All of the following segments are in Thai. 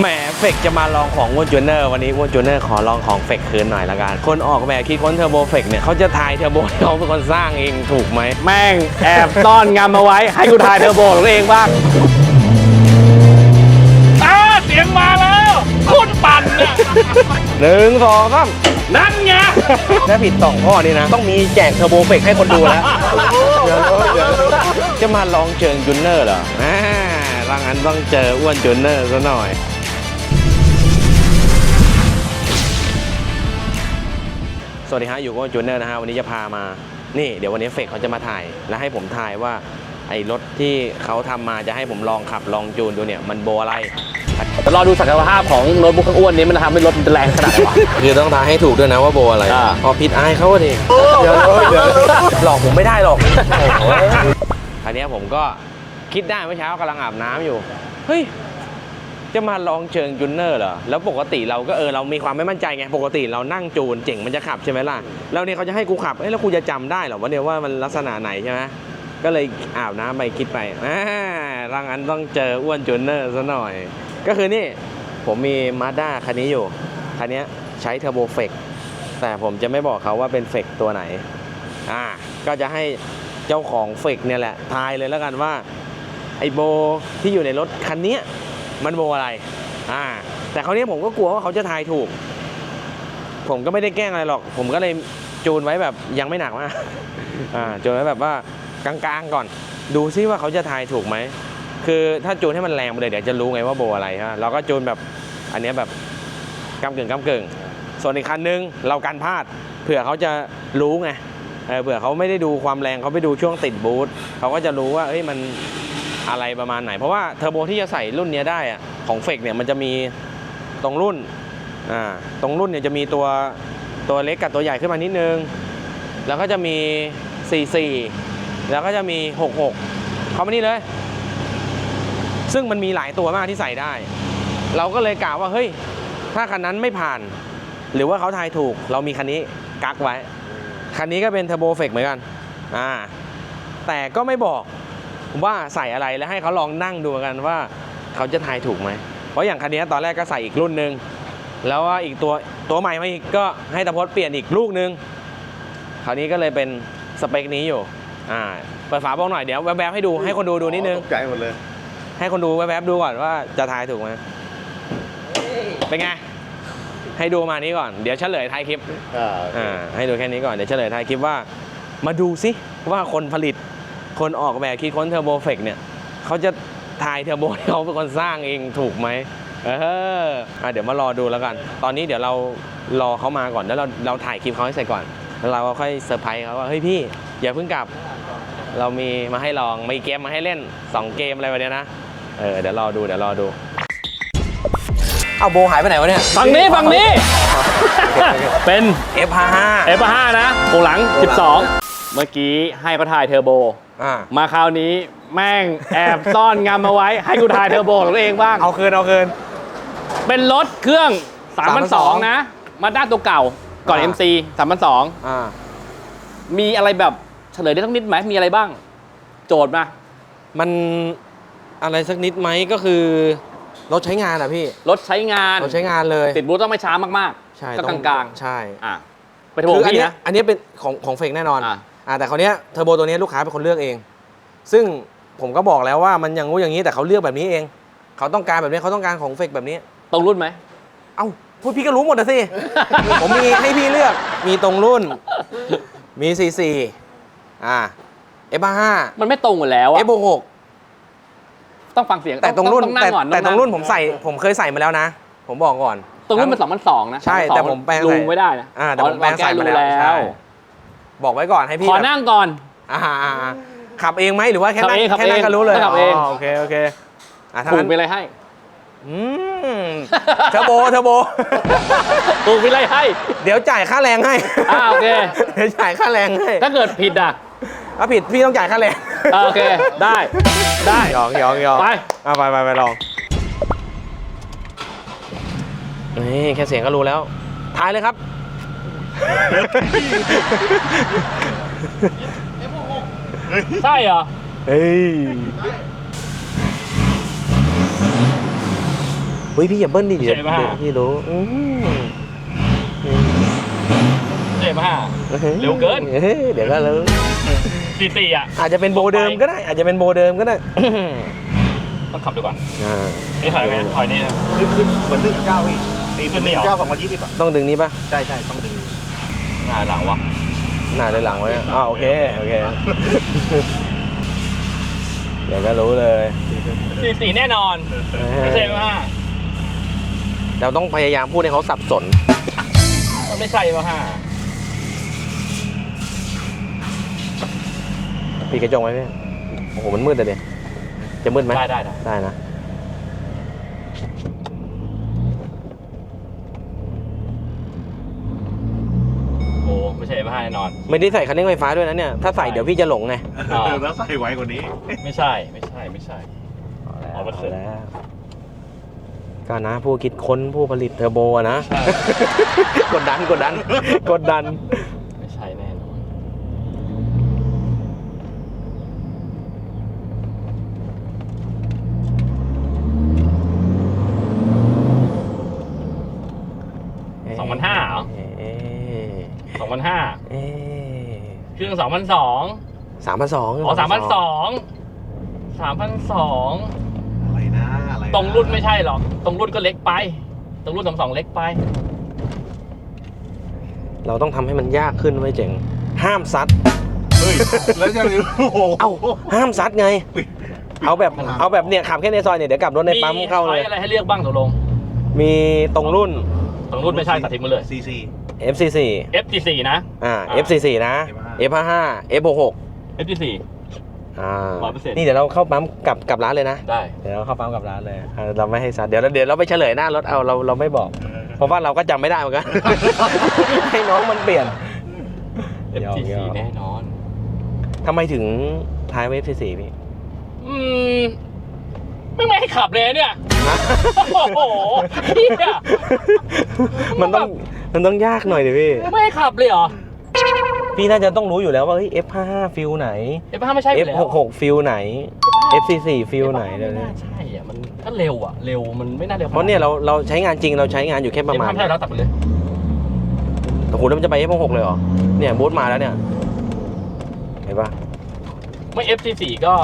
แหมเฟกจะมาลองของว n จูเนอร์วันนี้ว n จูเนอร์ขอลองของเฟกคืนหน่อยละกัน คนออกแบบคิดค้นเทอร์โบเฟกเนี่ยเขาจะทายเทอร์โบให้เขาเป็นคนสร้างเองถูกไหม แม่งแอบซ่อนงามมาไว้ ให้กูถ่ายเทอร์โบของตัวเองบ้างอ้าเสียงมาแล้วคุณปั่นเนี่ยหนึ่งสองสามนั่นไงถ้าผิดสองข้อนี่นะ ต้องมีแจกเทอร์โบเฟกให้คนดูแล้วเดี๋ยวเดี๋ยวจะมาลองเชิงจูเนอร์เหรออ่าถ้างั้นต้องเจออ้วนจูเนอร์ซะหน่อย สวัสดีฮะอยู่กับอ้วนจูเนอร์นะฮะวันนี้จะพามานี่เดี๋ยววันนี้เฟกเขาจะมาถ่ายแล้วให้ผมถ่ายว่าไอ้รถที่เขาทำมาจะให้ผมลองขับลองจูนดูเนี่ยมันโบอะไรรอดูศักยภาพของโน้ตบุ๊กข้างอ้วนนี้มันทำให้รถมันแรงขนาดไหนวะคือต้องทายให้ถูกด้วยนะว่าโบอะไรอ่าพอผิดอายเขาอะดิเดี๋ยวเดี๋ยวหลอกผมไม่ได้หรอกโอ้โหอันเนี้ยผมก็คิดได้เมื่อเช้ากำลังอาบน้ำอยู่เฮ้ย จะมาลองเชิงจูนเนอร์เหรอ แล้วปกติเราก็เออเรามีความไม่มั่นใจไง ปกติเรานั่งจูนเจ๋งมันจะขับใช่ไหมล่ะ แล้วเนี่ยเขาจะให้กูขับ เอ้ยแล้วกูจะจำได้เหรอว่าเนี่ยว่ามันลักษณะไหนใช่ไหมก็เลยอาบน้ำไปคิดไปอ่าร่างนั้นต้องเจออ้วนจูนเนอร์ซะหน่อย ก็คือนี่ผมมีมาด้าคันนี้อยู่ คันนี้ใช้เทอร์โบเฟกแต่ผมจะไม่บอกเขาว่าเป็นเฟกตัวไหน อ่า ก็จะให้เจ้าของเฟกเนี่ยแหละ ทายเลยแล้วกันว่าไอโบที่อยู่ในรถคันนี้ มันโบอะไร อ่า แต่คราวนี้ผมก็กลัวว่าเขาจะทายถูก ผมก็ไม่ได้แกล้งอะไรหรอก ผมก็เลยจูนไว้แบบยังไม่หนักมาก อ่า จูนไว้แบบว่ากลางๆก่อน ดูซิว่าเขาจะทายถูกไหม คือถ้าจูนให้มันแรงไปเลยเดี๋ยวจะรู้ไงว่าโบอะไรฮะเราก็จูนแบบอันนี้แบบกำกึ่งกำกึ่ง ส่วนอีกคันนึงเรากันพลาดเผื่อเขาจะรู้ไงเผื่อเขาไม่ได้ดูความแรงเขาไปดูช่วงติดบูทเขาก็จะรู้ว่าเอ้ยมัน อะไรประมาณไหน เพราะว่าเทอร์โบที่จะใส่รุ่นเนี้ยได้อะของเฟกเนี่ยมันจะมีตรงรุ่นอ่าตรงรุ่นเนี่ยจะมีตัวตัวเล็กกับตัวใหญ่ขึ้นมานิดนึง แล้วก็จะมี 44 แล้วก็จะมี 66 เขามานี่เลย ซึ่งมันมีหลายตัวมากที่ใส่ได้ เราก็เลยกล่าวว่าเฮ้ยถ้าคันนั้นไม่ผ่าน หรือว่าเขาทายถูก เรามีคันนี้กักไว้ คันนี้ก็เป็นเทอร์โบเฟกเหมือนกันอ่าแต่ก็ไม่บอก ว่าใส่อะไรแล้วให้เขาลองนั่งดูกันว่าเขาจะทายถูกไหม เพราะอย่างคันนี้ตอนแรกก็ใส่อีกรุ่นหนึ่งแล้วว่าอีกตัวตัวใหม่มาอีกก็ให้ตะพดเปลี่ยนอีกลูกหนึ่งคราวนี้ก็เลยเป็นสเปคนี้อยู่อ่าเปิดฝาบ้องหน่อยเดี๋ยวแวบๆให้ดูให้คนดูดูนิดนึงตกใจหมดเลย ให้คนดูแวบๆดูก่อนว่าจะทายถูกไหมเป็นไงให้ดูมานี้ก่อนเดี๋ยวเฉลยท้ายคลิปอ่าอ่าให้ดูแค่นี้ก่อนเดี๋ยวเฉลยท้ายคลิปว่า มาดูซิว่าคนผลิต คนออกแบบคิดค้นเทอร์โบเฟกเนี่ยเขาจะทายเทอร์โบให้เขาเป็นคนสร้างเองถูกไหมเอออะเดี๋ยวมารอดูแล้วกัน ตอนนี้เดี๋ยวเรารอเขามาก่อนแล้วเราเราถ่ายคลิปเขาให้เสร็จก่อนแล้วเราก็ค่อยเซอร์ไพรส์เขาว่าเฮ้ยพี่ อย่าเพิ่งกลับ เรามีมาให้ลองมีเกมมาให้เล่น 2 เกมอะไรแบบเนี้ยนะเออเดี๋ยวรอดูเดี๋ยวรอดูเอาโบหายไปไหนวะเนี่ยฝั่งนี้ฝั่งนี้ เป็น F55 F5 นะวงหลัง 12 เมื่อกี้ให้เขาถ่ายเทอร์โบ อ่า มาคราวนี้แม่งแอบซ่อนงามมาไว้ ให้กูถ่ายเทอร์โบของตัวเองบ้าง เอาคืนเอาคืน เป็นรถเครื่อง3,200 นะ มาด้าตัวเก่าก่อน อ่า MC 3,200 อ่ามีอะไรแบบเฉลยได้ทั้งนิดไหมมีอะไรบ้าง โจทย์มา มันอะไรสักนิดไหมก็คือรถใช้งานอะพี่รถใช้งาน รถใช้งานเลยติดบูธต้องไม่ช้ามาก ใช่ก็ต้องกลางๆ ใช่ ๆ อะ ไปโทรคืออันพี่เนี้ยนะ อันเนี้ยเป็นของของเฟกแน่นอน อะ อ่าแต่คราวเนี้ยเทอร์โบตัวเนี้ยลูกค้าเป็นคนเลือกเอง ซึ่งผมก็บอกแล้วว่ามันอย่างงู้อย่างนี้แต่เขาเลือกแบบนี้เอง เขาต้องการแบบนี้เขาต้องการของเฟกแบบนี้ ตรงรุ่นไหมเอ้าพูดพี่ก็รู้หมดนะสิ ผมมีให้พี่เลือกมีตรงรุ่น มี44อ่า F55 มันไม่ตรงหมดแล้วอะ F66 ต้องฟังเสียงแต่ตรงรุ่นต้องนั่แต่งก่อนแต่ตอรงนั่รุ่นผมใส่ผมเคยใส่มาแล้วนะ ผมบอกก่อน ตรงรุ่นเป็นสองพันสองนะใช่แต่ผมแปลงใส่รูไม่ได้นะอ่าแต่ผมแปลงใส่มาแล้วอ๋อก้ใช่รู บอกไว้ก่อนให้พี่ขอแบบนั่งก่อน อ่าอ่าอ่าขับเองไหมหรือว่าแค่ขับนั่งเองขับแค่นั่งเองก็รู้เลยขับเอง โอเคโอเคอะถ้าถูกงั้นไปเลยให้อืมเทอร์โบเทอร์โบ ถูกไปเลยให้ เดี๋ยวจ่ายค่าแรงให้อ่าโอเค เดี๋ยวจ่ายค่าแรงให้ถ้าเกิดผิดอะถ้าผิดพี่ต้องจ่ายค่าแรงอ่าโอเคได้ได้ หยอกหยอกหยอกไปเอาไปไปไปลองนี่แค่เสียงก็รู้แล้วทายเลยครับ ใช่เหรอ เฮ้ยเฮ้ยพี่อย่าเบิ้ลดิเดี๋ยวใช่ปะเดี๋ยวพี่รู้อืมเจ็ดห้า เร็วเกิน ฮ้ยเดี๋ยวก็รู้สี่สี่อะอาจจะเป็นโบเดิมก็ได้ อาจจะเป็นโบเดิมก็ได้ต้องขับดูก่อนอ่านี่ถอยไปถอยนี่นะคือคือเหมือนหนึ่งเก้าพี่ตีขึ้นไม่เหรอเก้าสองพันยี่สิบอะต้องดึงนี้ปะใช่ใช่ต้องดึง หน้าหลังวะหน้าเลยหลังไว้อ่าโอเค โอเค เดี๋ยวก็รู้เลยสี่สี่แน่นอน ไม่ใช่ว่าเราต้องพยายามพูดให้เขาสับสน มันไม่ใช่ว่าห้าปีกระจกไหมพี่โอ้โห มันมืดแต่เดียจะมืดไหมได้ได้ได้ ได้นะ โอ้ไม่ใช่ว่าห้าแน่นอน ไม่ได้ใส่คันเร่งไฟฟ้าด้วยนะเนี่ย ถ้าใส่เดี๋ยวพี่จะหลงไงอ่า แล้วใส่ไว้กว่านี้ ไม่ใช่ไม่ใช่ไม่ใช่ เอาเอามาเสร็จแล้ว ก็นะผู้คิดค้นผู้ผลิตเทอร์โบอะนะใช่กดดันกดดัน กดดัน ไม่ใช่แน่นอนสองพันห้าเหรอเอ๊ะสองพันห้า เอ๊ะเครื่องสองพันสองสามพันสองอ๋อสามพันสองสามพันสองอะไรนะอะไระตรงรุ่นไม่ใช่หรอก ตรงรุ่นก็เล็กไป ตรงรุ่นสองสองเล็กไป เราต้องทำให้มันยากขึ้นไว้ยเจ๋ง ห้ามซัด เฮ้ยแล้วจะโอ้โห เอ้า ห้ามซัดไง เอาแบบ เอาแบบเนี่ยขับแค่ในซอยเนี่ยเดี๋ยวกลับรถในปั๊มเข้าเลย มีช้อยอะไรให้เลือกบ้างตกลงมีตรงรุ่น ตรงรุ่นไม่ใช่ตัดทิ้งมาเลย ซีซี FC4 FT4 นะ อ่า อ่า F44 นะ F55 F66 FT4 อ่า100%นี่เดี๋ยวเราเข้าปั๊มกลับกลับร้านเลยนะ ได้ เดี๋ยวเราเข้าปั๊มกลับร้านเลยอ่าเราไม่ให้ซัดเดี๋ยวเราเดี๋ยวเราไปเฉลยหน้ารถเอาเราเราไม่บอก เพราะว่าเราก็จำไม่ได้เหมือนกัน ให้น้องมันเปลี่ยนยอม FT4 ยอมแน่นอน ทำไมถึงท้ายเวฟสี่พี่อืม ไม่ไม่ให้ขับเลยเนี่ยนะโอ้โหเหี้ย มันต้องมันต้องยากหน่อยดิพี่ ไม่ให้ขับเลยเหรอพี่น่าจะต้องรู้อยู่แล้วว่าเฮ้ย F55 ฟิลไหน F5 ไม่ใช่อยู่แล้ว F66 ฟิลไหน F44 ฟิลไหน F5 เลไม่ยน่าใช่อะมันก็เร็วอะ เร็วมันไม่น่าเร็วเพราะเนี่ยเราเราใช้งานจริงเราใช้งานอยู่แค่ประมาณ F5 ไม่ใช่แล้วตัดไปเลยโอ้โหแล้วมันจะไป F66 เลยเหรอเนี่ยบูธมาแล้วเนี่ยเห็นปะไม่ FT4 ก็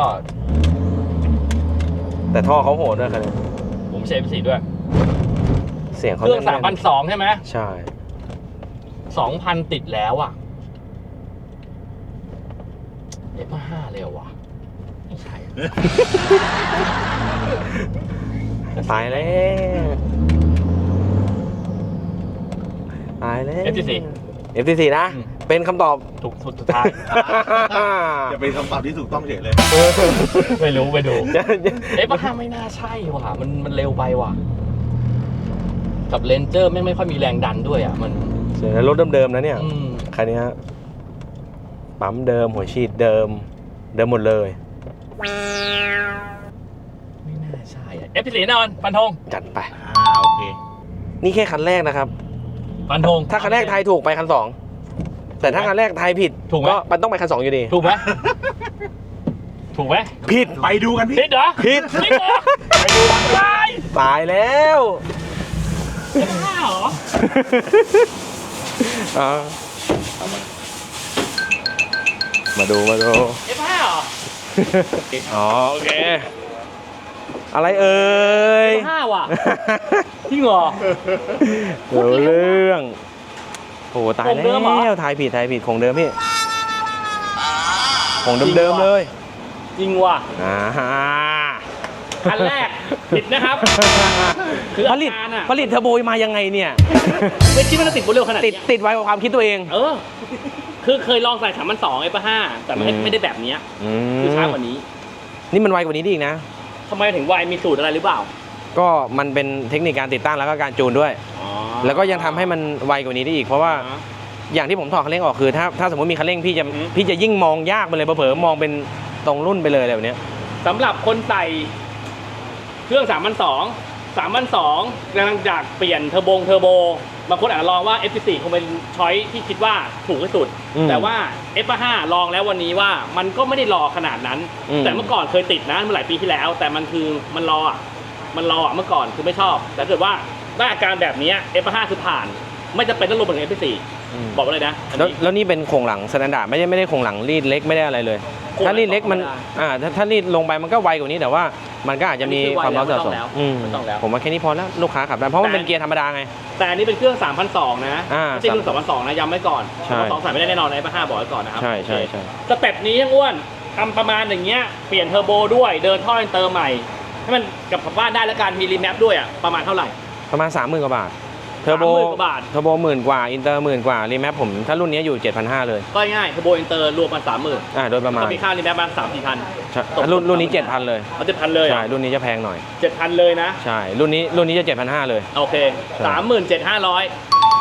แต่ท่อเขาโหดด้วยคันนี้ผมใช้ F4 ด้วย เสียงเคเขารื่องแน่นๆ3,200ใช่ไหมใช่2,000ติดแล้วอะ F5 เร็วว่ะไม่ใช่อะตายแล้วตายแล้ว FT4 FT4 นะอืม เป็นคำตอบ ถูกสุดสุดท้ายจะเป็นคำตอบที่ถูกต้องเฉยเลย ไม่รู้ไปดูจะจะเอ๊ะป้าไม่น่าใช่ว่ะ มันมันเร็วไปว่ะ กับเลนเจอร์ไม่งไม่ค่อยมีแรงดันด้วยอะ มันเสียงรถเดิมๆนะเนี่ย อืมคันนี้ฮะปั๊มเดิม หัวฉีดเดิม เดิมหมดเลย ไม่น่าใช่อะ F4 แน่นอนฟันธงจัดไป อ่าโอเค นี่แค่คันแรกนะครับ ฟันธงถ้าคันแรกทายถูกไปคันสอง แต่ถ้าคันแรกทายผิดถูกไหมก็มันต้องไปคันสองอยู่ดี ถูกไหม ถูกไหมผิด ไปดูกันพี่ผิดเหรอผิดจริงเหรอไปดูกันได้ตายแล้วห้าเหรออ่ามาดูมาดู F5 เหรออ๋อโอเค อะไรเอ่ย F5 ว่ะจริงเหรอเดี๋ยวเรื่อง โอ้โหตายของแล้เดิมเหรอวทายผิดทายผิดของเดิมพี่ของจริงเดิมว่ะๆเลยจริงว่ะ อ่าฮะคันแรกผิดนะครับคือผอาลิตการอะผลิตเทอร์โบมายังไงเนี่ย ไม่คิดว่าจะติดบุญเร็วขนาดติดเนี้ยติดไว้กับความคิดตัวเอง เออ คือเคยลองใส่สามพันสองไอ้ป้าห้าแต่ไม่อืม ไม่ได้แบบเนี้ยอืมคือช้ากว่านี้นี่มันไวกว่านี้ได้อีกนะ ทำไมถึงไวมีสูตรอะไรหรือเปล่า ก็มันเป็นเทคนิคการติดตั้งแล้วก็การจูนด้วยอ๋อ แล้วก็ยังทำให้มันไวกว่านี้ได้อีก เพราะว่าอ๋ออย่างที่ผมถอดคันเร่งออกคือถ้าถ้าสมมติมีคันเร่งพี่จะอือฮึพี่จะยิ่งมองยากไปเลยเผลอๆมองเป็นตรงรุ่นไปเลยอะไรแบบเนี้ยสำหรับคนใส่เครื่องสามพันสองสามพันสองกำลังจากเปลี่ยนเทอร์โบงเทอร์โบบางคนอาจจะลองว่า F4 คงเป็นช้อยที่คิดว่าถูกที่สุด อืม แต่ว่า F5 ลองแล้ววันนี้ว่ามันก็ไม่ได้รอขนาดนั้น อืม แต่เมื่อก่อนเคยติดนะเมื่อหลายปีที่แล้ว แต่มันคือมันรออะมันรออะเมื่อก่อนคือไม่ชอบ แต่ถ้าเกิดว่า ได้อาการแบบเนี้ F5 คือผ่าน ไม่จำเป็นต้องลงเหมือน F4 อืมบอกไว้เลยนะอันแล้วนี้ แล้วนี่เป็นโครงหลังสแตนดาร์ดไม่ได้ไม่ได้โครงหลังรีดเล็กไม่ได้อะไรเลย โครงหลังถ้ารีดเล็กมันธรรมดาอ่าถ้าถ้ารีดลงไปมันก็ไวกว่านี้แต่ว่ามันก็อาจจะมีอันนี้คือความร้อนไวแล้สะวสมไม่ต้องแล้วอืมไม่ต้องแล้วผมว่าแค่นี้พอแล้วลูกค้าขับได้เพราะมันแต่ เป็นเกียร์ธรรมดาไง แต่อันนี้เป็นเครื่อง 3,200 นะอ่าไม่ใช่เครื่อง2,200 นะย้ำไว้ก่อนใช่ สองใส่ไม่ได้แน่นอนใน F5 บอกไว้ก่อนนะครับใช่ใช่โอเค ใช่สเต็ปนี้ยังอ้วนทำประมาณอย่างเงี้ยเปลี่ยนเทอร์โบด้วยเดินท่ออินเตอร์ใหม่ ให้มันกลับบ้านได้แล้วการมีรีแมปด้วยอะประมาณเท่าไหร่ ประมาณ 3 0,000กว่าบาทเทอร์โบ30,000กว่าบาท เทอร์โบหมื่นกว่าอินเตอร์หมื่นกว่ารีแมปผมถ้ารุ่นนี้อยู่ 7,500 เลยก็ง่ายเทอร์โบอินเตอร์รวมมา30,000อ่าโดยประมาณก็มีค่ารีแมปมาสามสี่พัน ใช่รุ่นรุ่นนี้ 7,000 เลยเอาเจ็ดพันเลยใช่อะรุ่นนี้จะแพงหน่อยเจ็ดพันเลยนะ ใช่รุ่นนี้รุ่นนี้จะ7,500เลย โอเคสามหมื่นเจ็ดห้าร้อย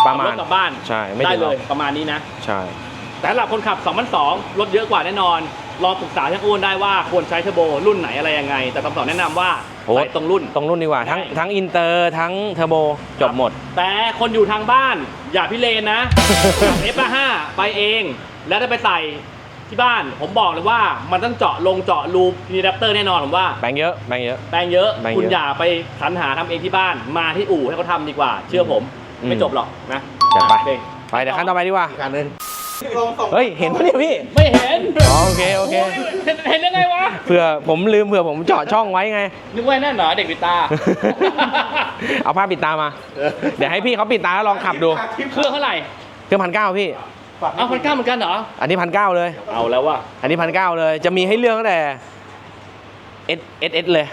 ประมาณ กลับบ้านใช่ไม่ได้ถึงหเลรอกยประมาณนี้นะ ใช่ แต่สำหรับคนขับ 2002 รถเยอะกว่าแน่นอน ลองปรึกษาช่างอ้วนได้ว่าควรใช้เทอร์โบรุ่นไหนอะไรยังไง แต่คำตอบแนะนำว่า โอ้ใส่ตรงรุ่น ตรงรุ่นดีกว่า ทั้งใช่ทั้งอินเตอร์ทั้งเทอร์โบจบหมด แต่คนอยู่ทางบ้าน อย่าพิเรนนะ เอฟห้าไปเอง แล้วได้ไปใส่ที่บ้าน ผมบอกเลยว่ามันต้องเจาะลงเจาะรูมีแรปเตอร์แน่นอนผมว่า แบงค์เยอะแบงค์เยอะ แปลงเยอะ แปลงเยอะคุณอย่าไปสรรหาทำเองที่บ้าน มาที่อู่ให้เขาทำดีกว่า เชื่อผม อืมไม่จบหรอกนะจัดไปโอเคไปเดี๋ยวขั้นต่อไปดีกว่า อีกอันหนึง เฮ้ย เห็นปะเนี่ยพี่ ไม่เห็นอ๋อโอเคโอเค เห็นเห็นยังไงวะ เผื่อผมลืมเผื่อผมเจาะช่องไว้ไง นึกว่านั่นเหรอเด็กวิตา เอาผ้าปิดตามา เดี๋ยวให้พี่เขาปิดตาแล้วลองขับดูเครื่องเท่าไหร่เครื่องพันเก้าพี่ เอาพันเก้าเหมือนกันเหรอ อันนี้พันเก้าเลย เอาแล้วว่ะ อันนี้พันเก้าเลย จะมีให้เลือกตั้งแต่ S S S เลย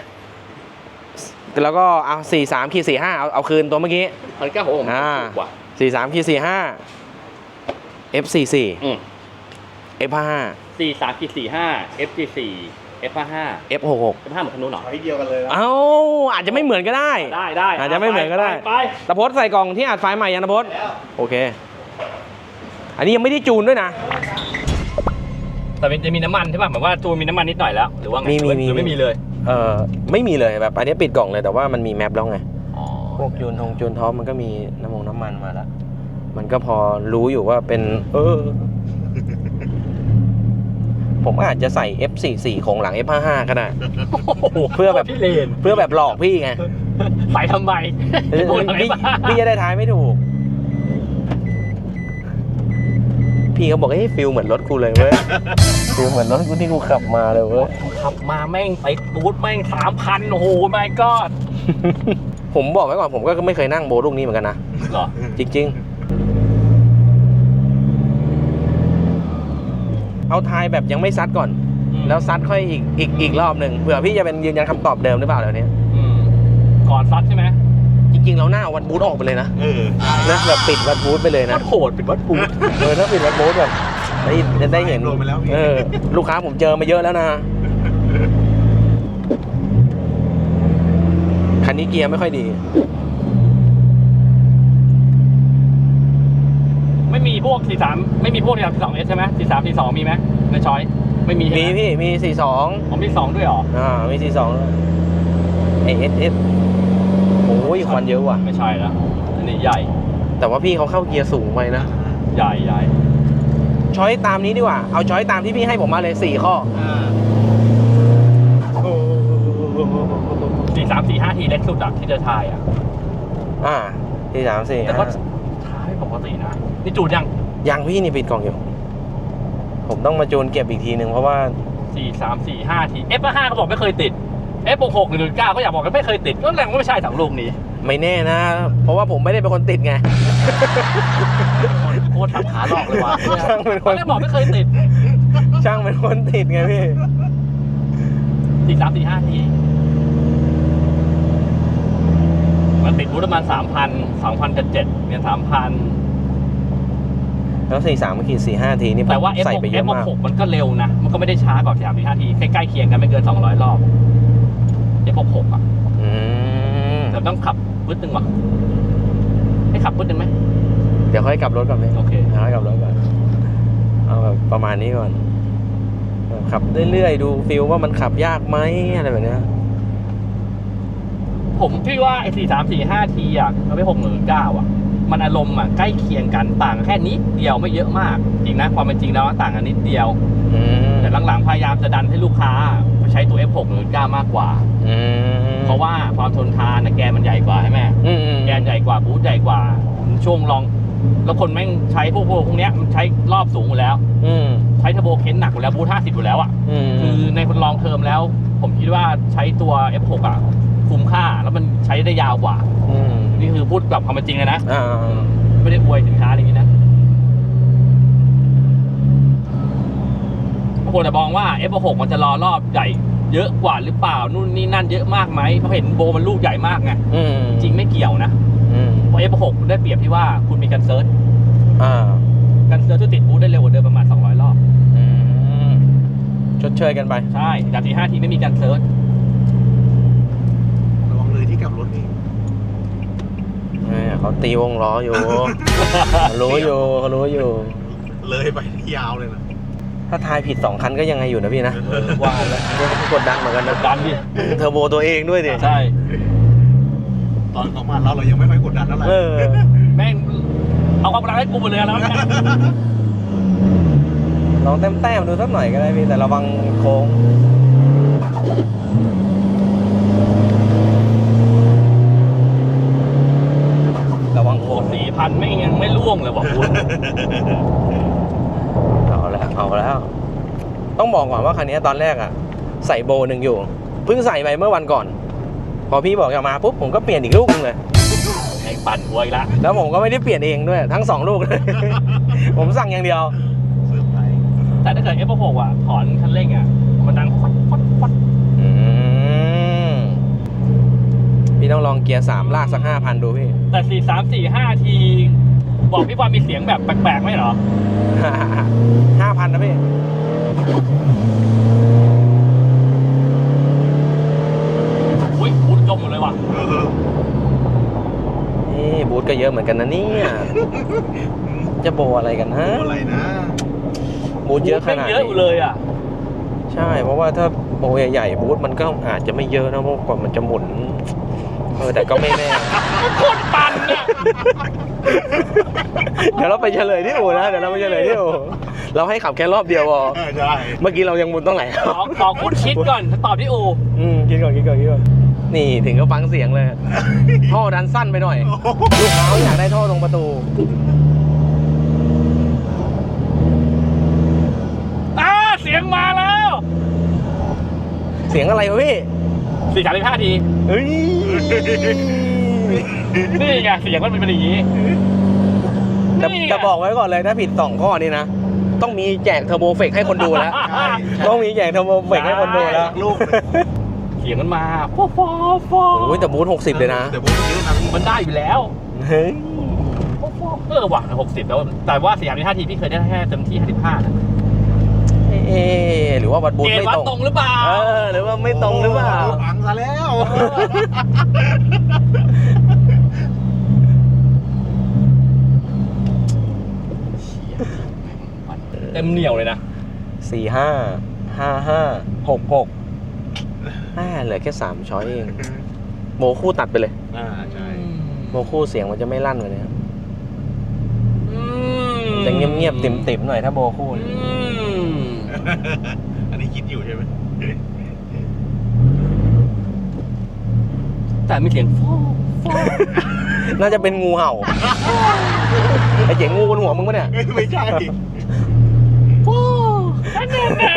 แล้วก็เอาสี่สามขีดสี่ห้าเอาเอาคืนตัวเมื่อกี้พันเก้าผมอ่าถูกกว่าสี่สามขีดสี่ห้า F สี่สี่อืม F ห้าสี่สามขีดสี่ห้า F สี่สี่ F ห้าห้า F หกหก F ห้าเหมือนคันนู้นเหรอใช้เดียวกันเลยนะเอ้าอาจจะไม่เหมือนก็ได้ ได้ได้อาจจะไม่เหมือนก็ได้ไปไปตะพดใส่กล่องที่อัดไฟล์ใหม่ยังตะพดโอเค อันนี้ยังไม่ได้จูนด้วยนะ แต่มันจะมีน้ำมันใช่ป่ะหมายว่าตัวมีน้ำมันนิดหน่อยแล้ว หรือว่าไงมีมีมี หรือไม่มีเลยเออไม่มีเลยแบบ อันนี้ปิดกล่องเลยแต่ว่ามันมีแมปแล้วไง อ๋อพวกจูนทงจูนท็อปมันก็มีน้ำมงน้ำมันมาแล้ว มันก็พอรู้อยู่ว่าเป็น เออ ผมอาจจะใส่ F44 ของหลัง F55 ก็ได้เพื่อแบบพี่เลนเพื่อแบบหลอกพี่ไงใส่ทำไมเออพูดอะไรพี่บ้าพี่จะได้ทายไม่ถูก พี่เขาบอกเฮ้ยฟิลเหมือนรถกูเลยเว้ยฟิลเหมือนรถกูที่กูขับมาเลยเว้ยขับมาแม่งไปบูธแม่งสามพันโอ้โหไม่ก็ผมบอกไว้ก่อนผมก็ไม่เคยนั่งโบลูกนี้เหมือนกันนะเหรอจริง ๆ เอาทายแบบยังไม่ซัดก่อน แล้วซัดค่อยอีกอีกอีกรอบหนึ่งเผื่อพี่จะเป็นยืนยันคำตอบเดิมหรือเปล่าเดี๋ยวนี้อืมก่อนซัดใช่ไหมจริงๆเราหน้าเอาวัดบูธออกไปเลยนะเออนะแบบปิดวัดบูธไปเลยโคนะตรโหดเป็นวัดปูเออถ้าปิดวัดบูธแบบได้จะได้เห็นโดนไปแล้วพี่ เออลูกค้าผมเจอมาเยอะแล้วนะคันนี้เกียร์ไม่ค่อยดี ไม่มี พวกสี่สามไม่มีพวกที่สองเอสใช่ไหมสี่สามสี่สองมีไหมในช้อยไม่มีใช่ไหมีพี่มีสี่สองผมมีสองด้วยเหรออ่ามีสี่สองเอเอสเอสโอ้ยควันเยอะว่ะ ไม่ใช่แล้วอันนี้ใหญ่แต่ว่าพี่เขาเข้าเกียร์สูงไปนะ ใหญ่ใหญ่ช้อยตามนี้ดีกว่า เอาช้อยตามที่พี่ให้ผมมาเลยสี่ข้อสี่สามสี่ห้าทีเล็กสุดอะที่จะทายอะอ่าสี่สามสี่แต่ก็ห้าท้ายปกติ นะนี่จูดยังยังพี่นี่ปิดกล่องอยู่ ผมต้องมาจูนเก็บอีกทีหนึ่งเพราะว่าสี่สามสี่ห้าที F ห้าเขาบอกไม่เคยติด F หกหนึ่งเก้าก็อยากบอกว่าไม่เคยติดก็แสดงว่าไม่ใช่สองลูกนี้ ไม่แน่นะ เพราะว่าผมไม่ได้เป็นคนติดไงโคตรทำขาหลอกเลยว่ะช่างเป็นคนไม่ได้บอกไม่เคยติด ช่างเป็นคนติดไงพี่สี่สามสี่ห้าทีมันติดบูธประมาณสามพันสองพันเจ็ดเจ็ดเนี่ยสามพัน แล้วสี่สามขีดสี่ห้าทีนี่ผมแต่ว่า F ใส่6ไปเยอะ F มาก6มันก็เร็วนะ มันก็ไม่ได้ช้ากว่าสี่สามสี่ห้าทีใกล้ๆเคียงกันไม่เกินสองร้อยรอบ F 6 6 อะอืมแต่ต้องขับปึ๊ดหนึ่งว่ะให้ขับปึ๊ดหนึ่งไหมเดี๋ยวค่อยกลับรถก่อนพี่โอเคเดี๋ยวค่อยกลับรถก่อนเอาแบบประมาณนี้ก่อนเออขับเรื่อยๆดูฟิลว่ามันขับยากไหมอะไรแบบเนี้ยผมพี่ว่าไอ้สี่สามสี่ห้าทีอะเราไม่หกหมื่นเก้าอะ มันอารมณ์อะใกล้เคียงกันต่างแค่นิดเดียวไม่เยอะมาก จริงนะความเป็นจริงแล้วต่างกันนิดเดียวอืมแต่หลังๆพยายามจะดันให้ลูกค้าใช้ตัว F6 หรือ9มากกว่าอืมเพราะว่าความทนทานนะแกนมันใหญ่กว่าใช่ไหมอืมอืมแกนใหญ่กว่าบูทใหญ่กว่าช่วงลอง แล้วคนแม่งใช้พวกพวกพวกเนี้ยมันใช้รอบสูงอยู่แล้ว อืมใช้เทอร์โบเค้นหนักอยู่แล้วบูท50อยู่แล้วอะอืมคือในคนลองเทอมแล้ว ผมคิดว่าใช้ตัว F6 อะคุ้มค่าแล้วมันใช้ได้ยาวกว่า อืม นี่คือพูดแบบความเป็นจริงเลยนะอ่าไม่ได้อวยสินค้าอะไรอย่างนี้นะบางคนจะมองว่า F6 มันจะรอรอบใหญ่เยอะกว่าหรือเปล่านู่นนี่นั่นเยอะมากไหมเพราะเห็นโบมันลูกใหญ่มากไงอืมจริงไม่เกี่ยวนะอืมเพราะ F6 คุณได้เปรียบที่ว่าคุณมีการเซิร์ชอ่าการเซิร์ชจะติดบูธได้เร็วกว่าเดิมประมาณ 200 รอบ อืมชดเชยกันไป ใช่จากที่5ทีไม่มีการเซิร์ชระวังเลยที่กลับรถนี่ เอ้ยเขาตีวงล้ออยู่ เขารู้อยู่เขารู้อยู่ เลยไปที่ยาวเลยนะถ้าทายผิดสองคันก็ยังไงอยู่นะพี่นะเออว่าแล้วกดดันเหมือนกันนะดันดิเทอร์โบตัวเองด้วยดิใช่ ตอนเขามาเราเรายังไม่ค่อยกดดันเท่าไหร่เออแม่งเอาความรักให้กูหมดเลยแล้วกันลองแต้มๆดูสักหน่อยก็ได้พี่แต่ระวังโค้ง ระวัง โอ้ โค้ง สี่ พันไม่งยังไม่ล่วงเลยบอกคุณเอาแล้วเอาแล้ว ต้องบอกก่อนว่าคันนี้ตอนแรกอะใส่โบหนึ่งอยู่เพิ่งใส่ไปเมื่อวันก่อน พอพี่บอกจะมาปุ๊บผมก็เปลี่ยนอีกลูกหนึงเลยไอ้ปั่นหัวอีกละแล้วผมก็ไม่ได้เปลี่ยนเองด้วย ทั้งสองลูกเลยผมสั่งอย่างเดียวเซอร์ไพรส์แต่ถ้าเกิด F6 อะถอนคันเร่งอะมันดังฟัดฟัดฟัด อืม พี่ต้องลองเกียร์สามลากสักห้าพันดูพี่ แต่สี่สามสี่ห้าที บอกพี่ว่ามีเสียงแบบแปลกๆไหมเหรอห้าพันนะพี่อุ้ยพูดจมหมดเลยว่ะเออนี่บูธก็เยอะเหมือนกันนะเนี่ย จะโบอะไรกันฮะโอ้อะไรนะบูธเยอะขนาดเยอะอยู่เลยอะ ใช่ เพราะว่าถ้าโบใหญ่ๆบูธมันก็อาจจะไม่เยอะนะเพราะกว่ามันจะหมุน เออแต่ก็ไม่แน่ โคตรปั่นอะเดี๋ยวเราไปเฉลยที่อู่นะเดี๋ยวเราไปเฉลยที่อู่เราให้ขับแค่รอบเดียวพอเออใช่เมื่อกี้เรายังหมุนต้องไหนขอขอคุณคิดก่อนตอบที่อูอืมคิดก่อนคิดก่อนคิดก่อนนี่ถึงก็ฟังเสียงเลย ท่อดันสั้นไปหน่อยโอ้โหลูกค้าอยากได้ท่อตรงประตู อ่าเสียงมาแล้ว เสียงอะไรวะพี่ สี่สามสิบห้าทีเฮ้ยนี่ไงเสียงมันเป็นอย่างนี้จะนี่ไงจะบอกไว้ก่อนเลยถ้าผิดสองข้อนี้นะ ต้องมีแจกเทอร์โบเฟกให้คนดูแล้วใช่ต้องมีแจกเทอร์โบเฟกให้คนดูแล้วลูกเสียงมันมาฟอฟอฟอโอ้ยแต่บูธหกสิบเลยนะ แต่ผมเยอะนะมันได้อยู่แล้วเฮ้ย ฟอฟอเออว่ะหกสิบแล้ว แต่ว่าสี่สามสิบห้าทีพี่เคยได้แค่เต็มที่ห้าสิบห้านะ เอ๊ะหรือว่าวัดบูธเกณไม่ฑ์วัดตรงตรงหรือเปล่า เออหรือว่าไม่ตรงหรือเปล่าโอังซะแล้ว เต็มเหนียวเลยนะ สี่ห้าห้าห้าหกหกแม่เหลือแค่สามช้อยเองโมคู่ตัดไปเลย อ่าใช่โมคู่เสียงมันจะไม่ลั่นกว่านี้ครับอืมจะเงียบๆติ่มๆหน่อยถ้าโบคู่อืเนี่ยม อันนี้คิดอยู่ใช่ไหมแต่มีเสียงฟอฟอน่าจะเป็นงูเห่าไอ้เจ๋งงูบนหัวมึงปะเนี่ยเอ้ยไม่ใช่ฟออันนั้นน่ะ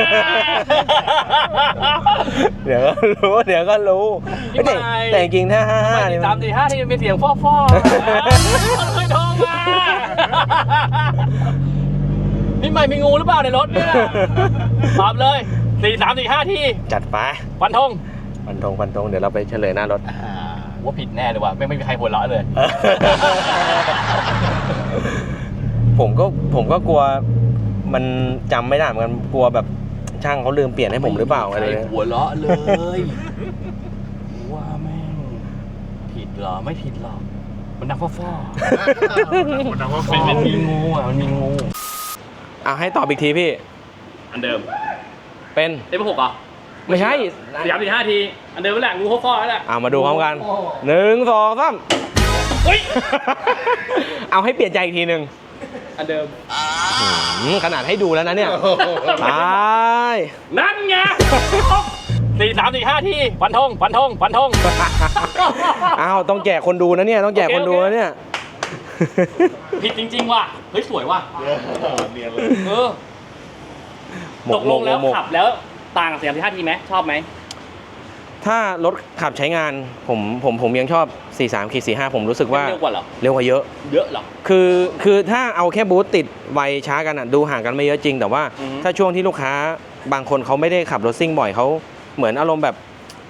เดี๋ยวก็รู้ เดี๋ยวก็รู้พี่แต่ไมค์แต่จริงๆถ้าห้าห้าทำไมเนี่ยสามสี่ห้าทีมันมีเสียงฟอฟอมันเคยโทรมาพี่ให ม่มีงูหรือเปล่าในรถเนี่ยตอบเลยสี่สามสี่ห้าทีจัดไปฟันธงฟันธงฟันธงเดี๋ยวเราไปเฉลยหน้ารถอ่าว่าผิดแน่เลยว่ะไม่ไม่มีใครหัวเราะเลย ผมก็ผมก็กลัวมันจำไม่ได้เหมือนกันกลัวแบบช่างเขาลืมเปลี่ยนให้ผมหรือเปล่าอะไรม่มีเงี้ใคยหัวเราะเลยว่าแม่งผิดเหรอไม่ผิดหรอกมันดังฟอฟอคนดังว่าๆมันมันมีงูอะมันมีงู อะให้ตอบอีกทีพี่ อันเดิมเป็นได้ปหกเหรอไม่ใช่สี่สามสี่ห้าที อันเดิมนั่นแหละงูฟอฟอนั่นแหละเอามาดูพร้อมกันหนึ่งสองสามเฮ้ยเอาให้เปลี่ยนใจอีกทีหนึ่งอันเดิมอืมขนาดให้ดูแล้วนะเนี่ยตายนั่นไงสี่สามสี่ห้าทีฟันธงฟันธงฟันธงอ้าวต้องแจกคนดูนะเนี่ยต้องแจกคนดูนะเนี่ย ผิดจริง ๆ ว่ะ เฮ้ย สวยว่ะ เนียนเลยเออหมตกกหมลกงแล้วหมกขับแล้วต่างกับสี่สามสี่ห้าทีไหมชอบไหม ถ้ารถขับใช้งานผมผมผมยังชอบ 43ขีด45 ผมรู้สึกว่าเร็วกว่าเหรอ เร็วกว่าเยอะ เยอะเหรอ คือคือถ้าเอาแค่บูทติดไวช้ากันอะดูห่างกันไม่เยอะจริง แต่ว่าอือฮึ ถ้าช่วงที่ลูกค้าบางคนเขาไม่ได้ขับรถซิ่งบ่อยเขาเหมือนอารมณ์แบบ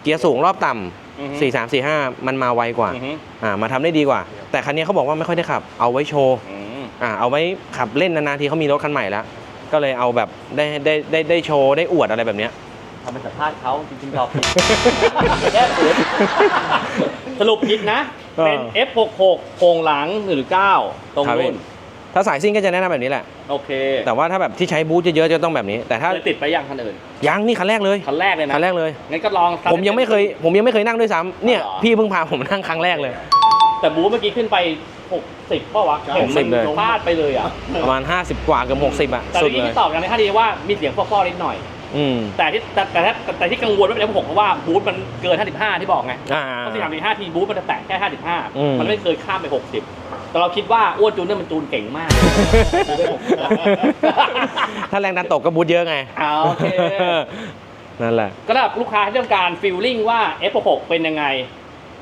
เกียร์สูงรอบต่ อือฮึำสี่สามสี่ห้ามันมาไวกว่าอือฮึอ่ามาทำได้ดีกว่า แต่คันนี้เขาบอกว่าไม่ค่อยได้ขับ เอาไว้โชว์อืมอ่าเอาไว้ขับเล่นนานๆทีเขามีรถคันใหม่แล้ว ก็เลยเอาแบบได้ได้ได้ได้โชว์ได้อวดอะไรแบบเนี้ย ทำเป็นสัมภาษณ์เขาจริงๆตอบผิด แก้เขินสรุปผิดนะเออเป็น F66 โครงหลัง 1.9 ตรงครับรุ่น ถ้าสายซิ่งก็จะแนะนำแบบนี้แหละ โอเคแต่ว่าถ้าแบบที่ใช้บูทเยอะๆจะต้องแบบนี้ แต่ถ้าเลยติดไปยังคันอื่นยังนี่คันแรกเลยคันแรกเลยนะคันแรกเลย งั้นก็ลองซัดผมยังไม่เคย ผมยังไม่เคยนั่งด้วยซ้ำเนี่ยอ๋อเหรอพี่เพิ่งพาผมนั่งครั้งแรกเลย แต่บูธเมื่อกี้ขึ้นไป 60ป่าวะใช่เห็นมัน60เลย พลาดไปเลยอะประมาณ 50 กว่าเกือบ60อะแต่สุเมื่ดอกี้เลย ที่ตอบกันในท่าทีว่ามีเสียงฟอๆนิดหน่อย อืมแต่ที่แต่แต่ถ้าแต่ที่กังวลว่าเป็น F6 เพราะว่าบูธมันเกิน 55 ที่บอกไงอ่าเพราะสี่สามสี่ห้าทีบูธมันจะแตะแค่อืม55มันไม่เคยข้ามไป 60 แต่เราคิดว่าอ้วนจูนเนี่ยมันจูนเก่งมากถ้าแรงดันตกก็บูทเยอะไงเอาโอเค นั่นแหละ ก็สำหรับลูกค้าที่ต้องการฟีลลิ่งว่า F6 เป็นยังไง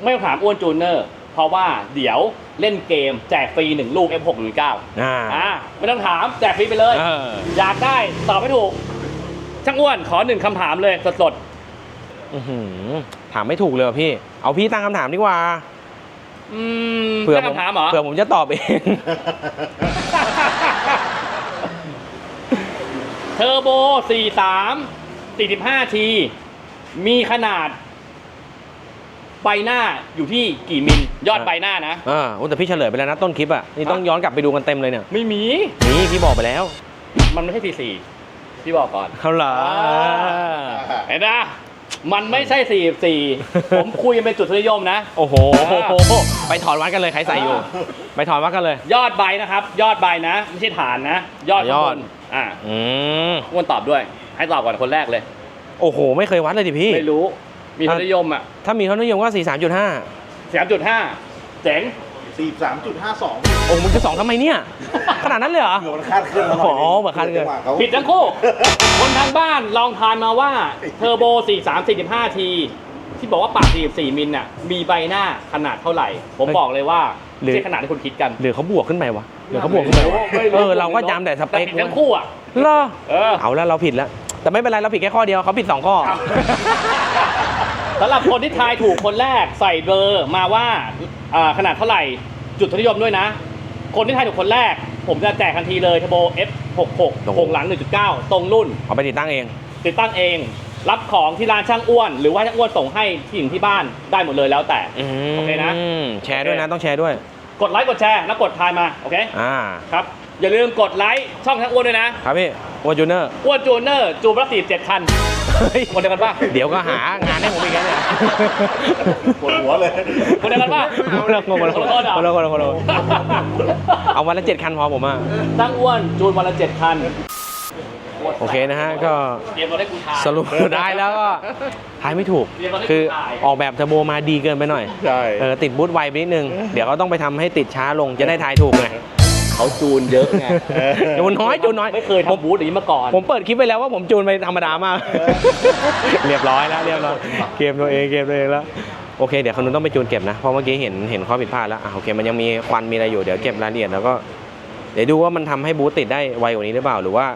ไม่ต้องถามอ้วนจูเนอร์ เพราะว่าเดี๋ยวเล่นเกมแจกฟรีหนึ่งลูก F6 หรือ9อ่าอ่าไม่ต้องถามแจกฟรีไปเลย เออ อยากได้ตอบไม่ถูก ช่างอ้วนขอหนึ่งคำถามเลยสดอื้อหือถามไม่ถูกเลยว่ะพี่ เอาพี่ตั้งคำถามดีกว่าๆ อืมเผื่อตั้งผมคำถามเหรอ เผื่อผมจะตอบเอง เทอร์โบ 43 45 ที มีขนาด ใบหน้าอยู่ที่กี่มิล ยอดอะใบหน้านะ อ่าโอ้แต่พี่เฉลยไปแล้วนะต้นคลิปอะ นี่ต้องย้อนกลับไปดูกันเต็มเลยเนี่ย ไม่มี นี่พี่บอกไปแล้ว มันไม่ใช่44พี่บอกก่อนเขาเหรอเห็นนะ มันไม่ใช่ 44 ผมคุยกันเป็นจุดนิยมนะ โอ้โห ไปถอนวัดกันเลยใครใส่อยู่ ไปถอนวัดกันเลย ยอดใบนะครับ ยอดใบนะ ไม่ใช่ฐานนะ ยอดยอดข้างบนอ่าอืมอ้วนตอบด้วย ให้ตอบก่อนคนแรกเลย โอ้โห ไม่เคยวัดเลยดิพี่ ไม่รู้ มีทุนนิยมอะ ถ้ามีเท่านิยมก็สี่สามจุดห้าสามจุดห้าเจ๋ง สี่สามจุดห้าสองโอ้มึงจะสองทำไมเนี่ย ขนาดนั้นเลยเหรอเผื่อมันคาดเคลื่อนมาหน่อยอ๋อเหมือนคาดเคลื่อน จังหวะเขาผิดทั้งคู่ คนทางบ้านลองทายมาว่าเทอร์โบ 43 45 ที ที่บอกว่าปาก44 มิลน่ะ มีใบหน้าขนาดเท่าไหร่ ผมบอกเลยว่าหรือ ไม่ใช่ขนาดที่คุณคิดกันหรือเขาบวกขึ้นไปวะหรือเขาบวกขึ้นไปวะไม่รู้เออเราก็จำแต่สเปคผิดทั้งคู่อะ เหรอเออ เอาแล้วเราผิดแล้ว แต่ไม่เป็นไรเราผิดแค่ข้อเดียวเขาผิดสองข้อ สำหรับคนที่ทายถูกคนแรกใส่เบอร์มาว่าอ่า ขนาดเท่าไหร่จุดทศนิยมด้วยนะ คนที่ทายถูกคนแรก ผมจะแจกทันทีเลยเทอร์โบ F66 โอ้โหโครงหลัง 1.9 ตรงรุ่นเอาไปติดตั้งเอง ติดตั้งเอง รับของที่ร้านช่างอ้วน หรือว่าช่างอ้วนส่งให้ที่ถึงที่บ้านได้หมดเลยแล้วแต่อืมโอเคนะแชร์ด้วยนะต้องแชร์ด้วย กดไลค์กดแชร์แล้วกดทายมาโอเคอ่าครับอย่าลืมกดไลค์ช่องช่างอ้วนด้วยนะครับพี่วอจูเนอร์อ้วนจูเนอร์จูบละสี่เจ็ดคัน คนเดียวกันปะเดี๋ยวก็หางานให้ผมอีกแล้วเนี่ยปวดหัวเลยคนเดียวกันปะคนละคนละคนละคนละคนละคนละคนละเอาวันละเจ็ดคันพอผมอะช่างอ้วนจูนวันละเจ็ดคันโอเคนะฮะก็เตรียมมาได้กูทายสรุปได้แล้วก็ทายไม่ถูกเรียนมาได้คือถ่ายออกแบบเทอร์โบมาดีเกินไปหน่อย ใช่ เออติดบูทไวไปนิดนึง เดี๋ยวเขาต้องไปทำให้ติดช้าลงจะได้ทายถูกไง เขาจูนเยอะไงจูนน้อยจูนน้อยไม่เคยทำบูธอย่างนี้มาก่อน ผมเปิดคลิปไปแล้วว่าผมจูนไปธรรมดามาก เรียบร้อยแล้วเรียบร้อยเกมตัวเองเกมตัวเองแล้วโอเคเดี๋ยวคนนู้นต้องไปจูนเก็บนะเพราะเมื่อกี้เห็นเห็นข้อผิดพลาดแล้วอะโอเคมันยังมีควันมีอะไรอยู่เดี๋ยวเก็บรายละเอียดแล้วก็เดี๋ยวดูว่ามันทำให้บูทติดได้ไวกว่านี้หรือเปล่าหรือว่า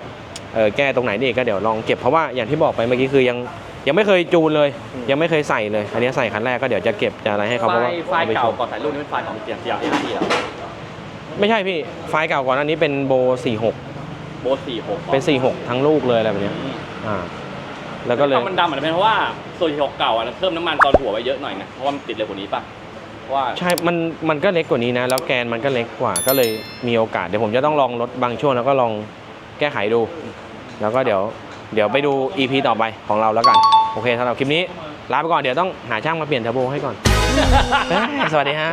เออแก้ตรงไหนนี่ก็เดี๋ยวลองเก็บเพราะว่าอย่างที่บอกไปเมื่อกี้คือยังยังไม่เคยจูนเลย ยังไม่เคยใส่เลย อันนี้ใส่ครั้งแรกก็เดี๋ยวจะเก็บจะอะไรให้เขาไฟเพราะว่าล์ไฟล์อไปเก่าโชว์ก่อนถ่ายรูปนี่เป็นไฟล์ของเสียงเสียงเอ็นทีเหรอ ไม่ใช่พี่ ไฟล์เก่าก่อนอันนี้เป็นโบ 46 โบทสี่หกเป็น 46 ทั้งลูกเลยอะไรแบบเนี้ยอ่า แล้วก็เลย มันดำอาจจะเป็นเพราะว่าโซนหกเก่าอะเพิ่มน้ำมันตอนหัวไปเยอะหน่อยนะ เพราะว่ามันติดเร็วกว่านี้ป่ะเพราะว่าใช่ มัน มันก็เล็กกว่านี้นะ แล้วแกนมันก็เล็กกว่า ก็เลยมีโอกาส เดี๋ยวผมจะต้องลองลดบางช่วงแล้วก็ลองแก้ไขดู แล้วก็เดี๋ยว เดี๋ยวไปดู EP ต่อไปของเราแล้วกัน โอเคสำหรับคลิปนี้ ลาไปก่อน เดี๋ยวต้องหาช่างมาเปลี่ยนเทอร์โบให้ก่อนสวัสดีฮะ